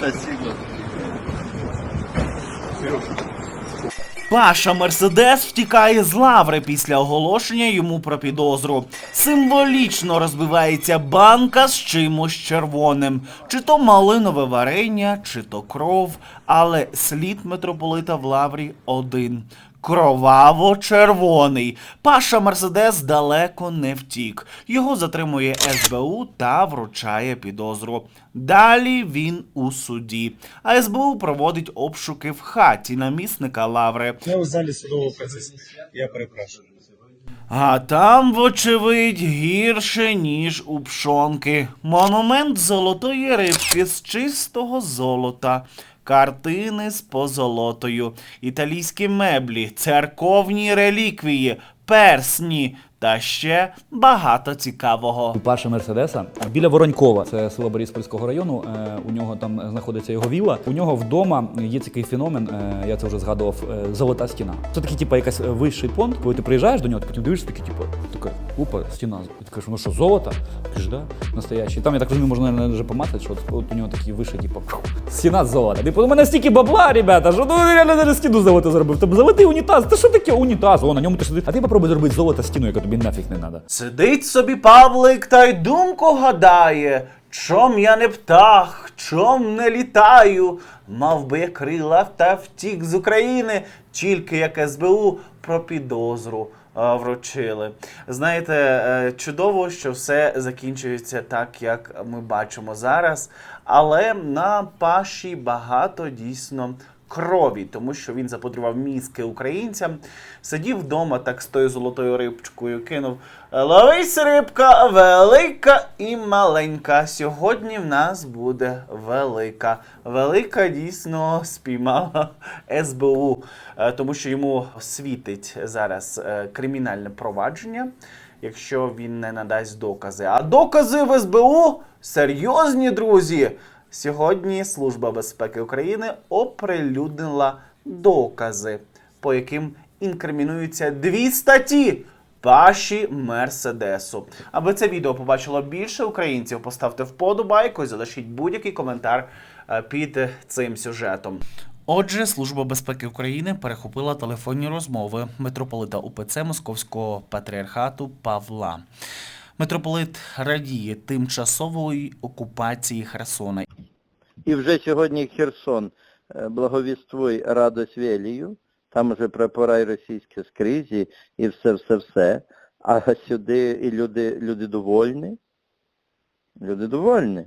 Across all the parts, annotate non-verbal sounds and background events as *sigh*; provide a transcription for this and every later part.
Спасибо. Паша Мерседес втікає з лаври після оголошення йому про підозру. Символічно розбивається банка з чимось червоним, чи то малинове варення, чи то кров, але слід митрополита в лаврі один. Кроваво-червоний. Паша Мерседес далеко не втік. Його затримує СБУ та вручає підозру. Далі він у суді. А СБУ проводить обшуки в хаті намісника лаври. Ми у залі судового процесу. Я перепрошую. А там, вочевидь, гірше, ніж у пшонки. Монумент золотої рибки з чистого золота. Картини з позолотою, італійські меблі, церковні реліквії, персні та ще багато цікавого. У Мерседеса біля Воронькова, це село Бориспільського району. е, У нього там знаходиться його вілла. У нього вдома є такий феномен, е, я це вже згадував, е, золота стіна. Це такий, типу, якась вищий понт, коли ти приїжджаєш до нього, ти потім дивишся, такий, типу, така, опа, стіна. І ти кажеш, ну що, золото? Кажеш, да, настоящий. Там я так розумію, можна навіть вже помацати, що от, у нього такий вищий, типу, стіна з золота. Типу, у мене стільки бабла, ребята, що ну реально стіну золото зробив. Тобто золотий унітаз. Та що таке унітаз? О, на ньому ти сидиш. А ти попробуй зробити золото стіну, яка тобі нафіг не треба. Сидить собі Павлик та й думку гадає, чом я не птах, чом не літаю, мав би я крила та втік з України, тільки як СБУ про підозру е, вручили. Знаєте, е, чудово, що все закінчується так, як ми бачимо зараз, але на паші багато дійсно крові, тому що він заподарував мізки українцям. Сидів вдома так з тою золотою рибчкою, кинув Ловись рибка велика і маленька. Сьогодні в нас буде велика. Велика дійсно спіймала СБУ, е, тому що йому світить зараз е, кримінальне провадження, якщо він не надасть докази. А докази в СБУ серйозні, друзі. Сьогодні Служба безпеки України оприлюднила докази, по яким інкримінуються дві статті Паші Мерседесу. Аби це відео побачило більше українців, поставте вподобайку і залишіть будь-який коментар е, під цим сюжетом. Отже, Служба безпеки України перехопила телефонні розмови митрополита УПЦ Московського патріархату Павла. Митрополит радіє тимчасової окупації Херсона І вже сьогодні Херсон е, благовіствуй радость велію, там вже прапора і російські скрізі, і все-все-все. А сюди і люди, люди довольні. Люди довольні.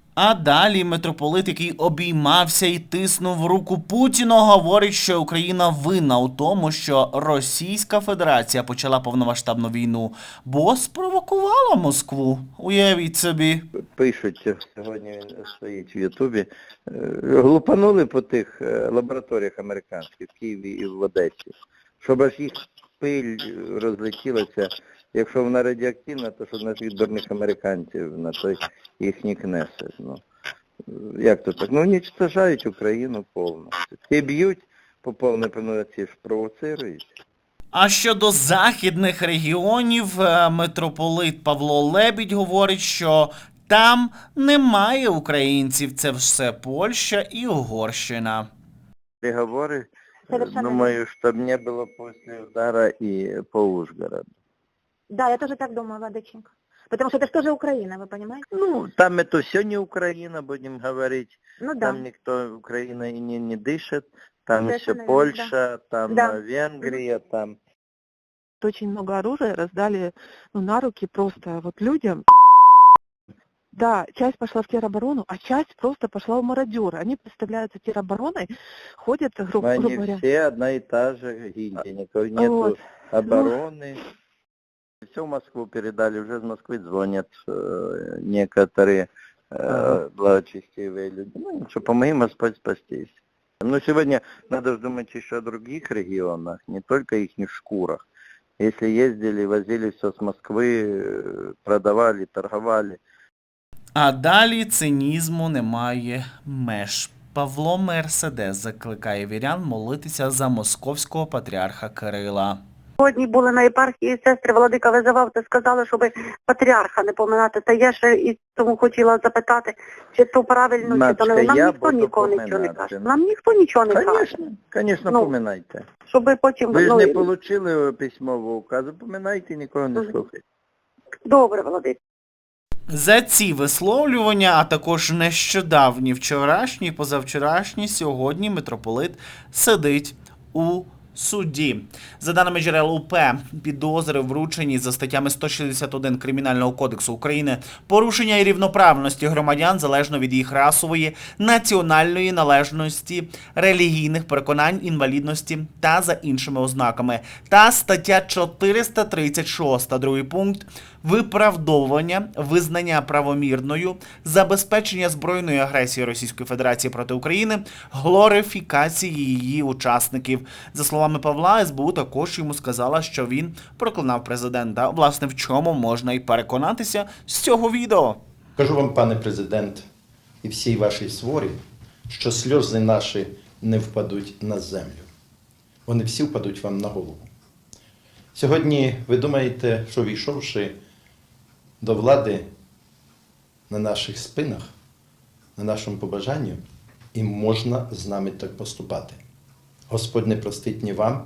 А далі митрополит, який обіймався і тиснув руку Путіну, говорить, що Україна винна у тому, що Російська Федерація почала повномасштабну війну, бо спровокувала Москву. Уявіть собі. Пишуть, сьогодні він стоїть в Ютубі, е, глупанули по тих е, лабораторіях американських в Києві і в Одесі, щоб аж їх пиль розлетілася. Якщо вона радіоактивна, то що нас від дурних американців на той їхній кнесет. Ну, е, як то так? Ну, уничтожають Україну повністю. Ті б'ють по повній пануці ж провоцирують. А щодо західних регіонів, е, митрополит Павло Лебідь говорить, що там немає українців, це все Польща і Угорщина. Переговоры, э, Совершенно думаю, чтобы не было после удара и по Ужгороду. Да, я тоже так думаю, Владыченко. Потому что это же тоже Украина, вы понимаете? Ну, там это все не Украина, будем говорить. Ну да. Там никто, Украина и не, не дышит. Там еще Совершенно верно, Польша, там Да. э, Венгрия, там очень много оружия раздали ну, на руки просто вот людям. Да, часть пошла в тероборону, а часть просто пошла в мародеры. Они представляются теробороной, ходят, гру- они грубо говоря. все одна и та же гильдия, никакой нету Вот. обороны. Все в Москву передали, уже из Москвы звонят э, некоторые э, Ага. благочестивые люди. Ну, что, помоги Господь спастись. Но сегодня надо же думать еще о других регионах, не только их шкурах. Если ездили, возили все с Москвы, э, продавали, торговали. А далі цинізму немає меж. Павло Мерседес закликає вірян молитися за московського патріарха Кирила. Сьогодні були на єпархії сестри Владика визивав та сказали, щоб патріарха не поминати. Та я ще і тому хотіла запитати, чи то правильно, чи то не нам я ніхто нікого нічого не каже. Нам ніхто нічого не каже. Конечно, конечно, Ну, поминайте. Щоб потім Ви ж ну, не і- отримали письмового указу, поминайте, нікого не слухайте. добре, Володик. За ці висловлювання, а також нещодавні, вчорашні, позавчорашні, сьогодні митрополит сидить у суді. За даними джерел УП, підозри вручені за статтями 161 Кримінального кодексу України порушення і рівноправності громадян залежно від їх расової, національної належності, релігійних переконань, інвалідності та за іншими ознаками. Та стаття 436, другий пункт виправдовування, визнання правомірною, забезпечення збройної агресії Російської Федерації проти України, глорифікації її учасників. За словами Павла, СБУ також йому сказала, що він проклинав президента. Власне, в чому можна і переконатися з цього відео. Кажу вам, пане президент, і всій вашій сворі, що сльози наші не впадуть на землю. Вони всі впадуть вам на голову. Сьогодні ви думаєте, що війшовши до влади на наших спинах, на нашому побажанні, і можна з нами так поступати. Господь не простить ні вам,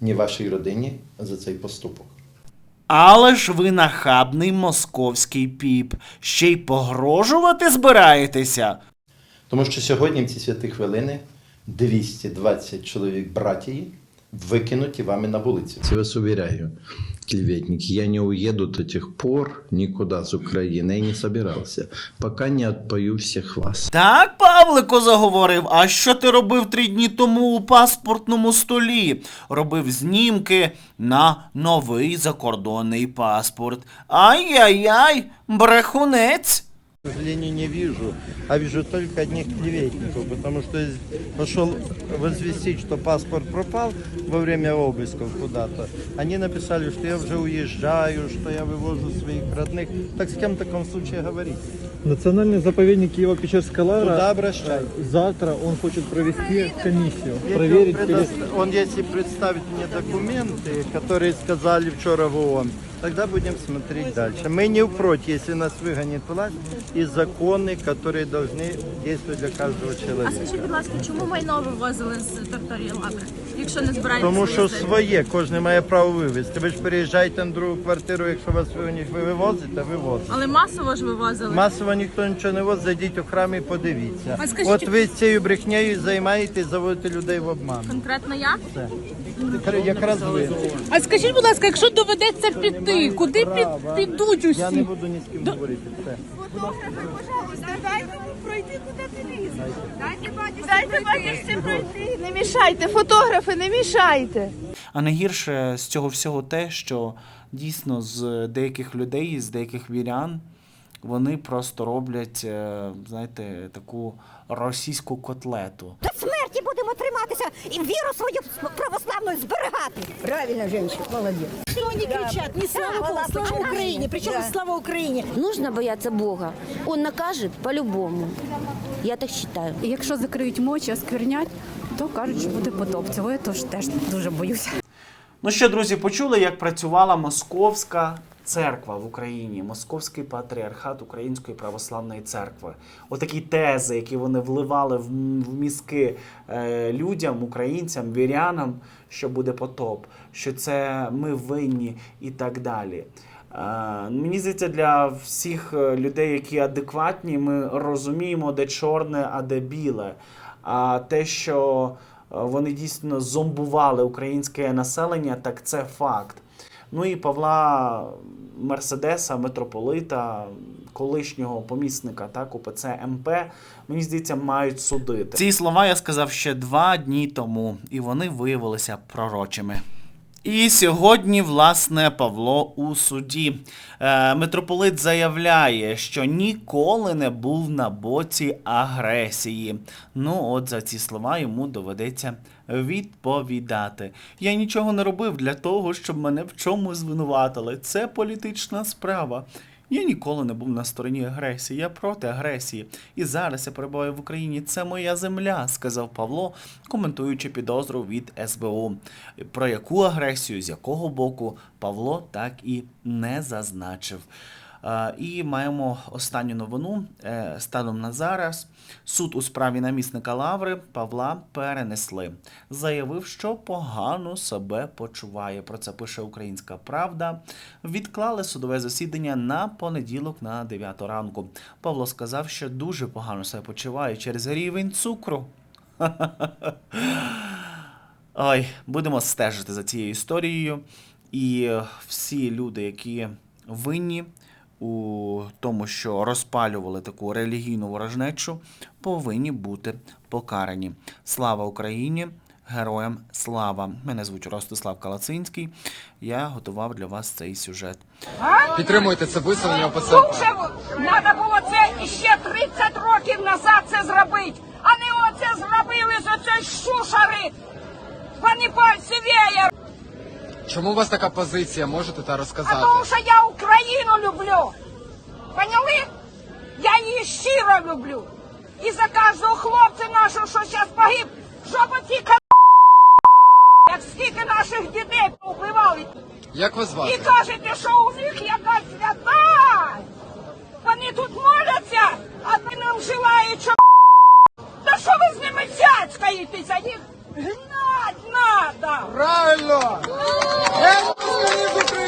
ні вашій родині за цей поступок. Але ж ви нахабний московський піп. Ще й погрожувати збираєтеся. Тому що сьогодні в ці святі хвилини 220 чоловік братії викинуті вами на вулицю. Я вас уверяю, клеветник, я не уеду до тех пор никуда с Украины и не собирался, пока не отпою всех вас. Так, Павлико заговорив. А що ти робив три дні тому у паспортному столі? Робив знімки на новий закордонний паспорт. Ай-яй-яй, брехунець. К сожалению, не вижу, а вижу только одних клеветников, потому что из- пошел возвестить, что паспорт пропал во время обысков куда-то. Они написали, что я уже уезжаю, что я вывожу своих родных. Так с кем в таком случае говорить? Национальный заповедник Киево-Печерская Туда Лавра. обращайтесь. Завтра он хочет провести комиссию, Если проверить он, перес- предоста- он если представит мне документы, которые сказали вчера в ООН, тогда будем смотреть дальше. Мы не против, если нас выгонит власть, и законы, которые должны действовать для каждого А человека. скажіть, будь ласка, чому майно вивозили з території лаври, якщо не збираєтеся Тому що вивозити? своє, кожен має право вивезти. Ви ж переїжджаєте на другу квартиру, якщо вас вигонять, ви вивозите, вивозите. Але масово ж вивозили. Масово ніхто нічого не возить, зайдіть у храм і подивіться. А скажіть- От ви цією брехнею займаєтесь, заводите людей в обман. Конкретно я? Якраз- Якраз ви. А скажіть, будь ласка, якщо доведеться піти, куди під, підуть усі? Я не буду ні з ким говорити. Все. Дайте батюшці пройти, не мішайте, фотографи, не мішайте. А найгірше з цього всього те, що дійсно з деяких людей, з деяких вірян, вони просто роблять, е, знаєте, таку російську котлету. До смерті будемо триматися і віру свою православну зберігати. Правильно, жінка, молодець. Що вони кричать? Не слава, слава Україні. Причому слава Україні. Нужно бояться Бога. Он накажет по-любому. Я так считаю. І якщо закриють мочі, осквернять, то кажуть, що буде потоп. Цього я теж, теж дуже боюся. Ну що, друзі, почули, як працювала московська церква в Україні, московський патріархат Української православної церкви. Отакі тези, які вони вливали в, мізки е, людям, українцям, вірянам, що буде потоп, що це ми винні і так далі. Е, Мені здається, для всіх е, людей, які адекватні, ми розуміємо, де чорне, а де біле. А те, що вони дійсно зомбували українське населення, так це факт. Ну і Павла Мерседеса, митрополита, колишнього помісника так, УПЦ МП, мені здається, мають судити. Ці слова я сказав ще два дні тому, і вони виявилися пророчими. І сьогодні, власне, Павло у суді. Е, митрополит заявляє, що ніколи не був на боці агресії. Ну, от за ці слова йому доведеться відповідати. Я нічого не робив для того, щоб мене в чому звинуватили. Це політична справа. Я ніколи не був на стороні агресії, я проти агресії. І зараз я перебуваю в Україні. Це моя земля, сказав Павло, коментуючи підозру від СБУ. Про яку агресію, з якого боку Павло так і не зазначив. І маємо останню новину. Е, Станом на зараз суд у справі намісника Лаври Павла перенесли. Заявив, що погано себе почуває. Про це пише Українська Правда. Відклали судове засідання на понеділок на 9 ранку. Павло сказав, що дуже погано себе почуває через рівень цукру. *laughs* Ой, будемо стежити за цією історією. І е, всі люди, які винні у тому, що розпалювали таку релігійну ворожнечу, повинні бути покарані. Слава Україні! Героям слава! Мене звуть Ростислав Калацинський. Я готував для вас цей сюжет. Підтримуйте це виселення ОПЦНП. Дуже треба було це ще 30 років назад це зробити, а не оце зробили з оцей шушари. Пані Сівєєр. Чому у вас така позиція? Можете та розказати? А тому що я Україну люблю. Поняли? Я її щиро люблю. І за кожного хлопця нашого, що зараз погиб, щоб ці. Як скільки наших дітей вбивали. Як вас звати? І кажете, що у них якась свята. Вони тут моляться, а ти нам желають, що... Та що ви з ними цяцькаєтеся? Їх... Правильно! Геть з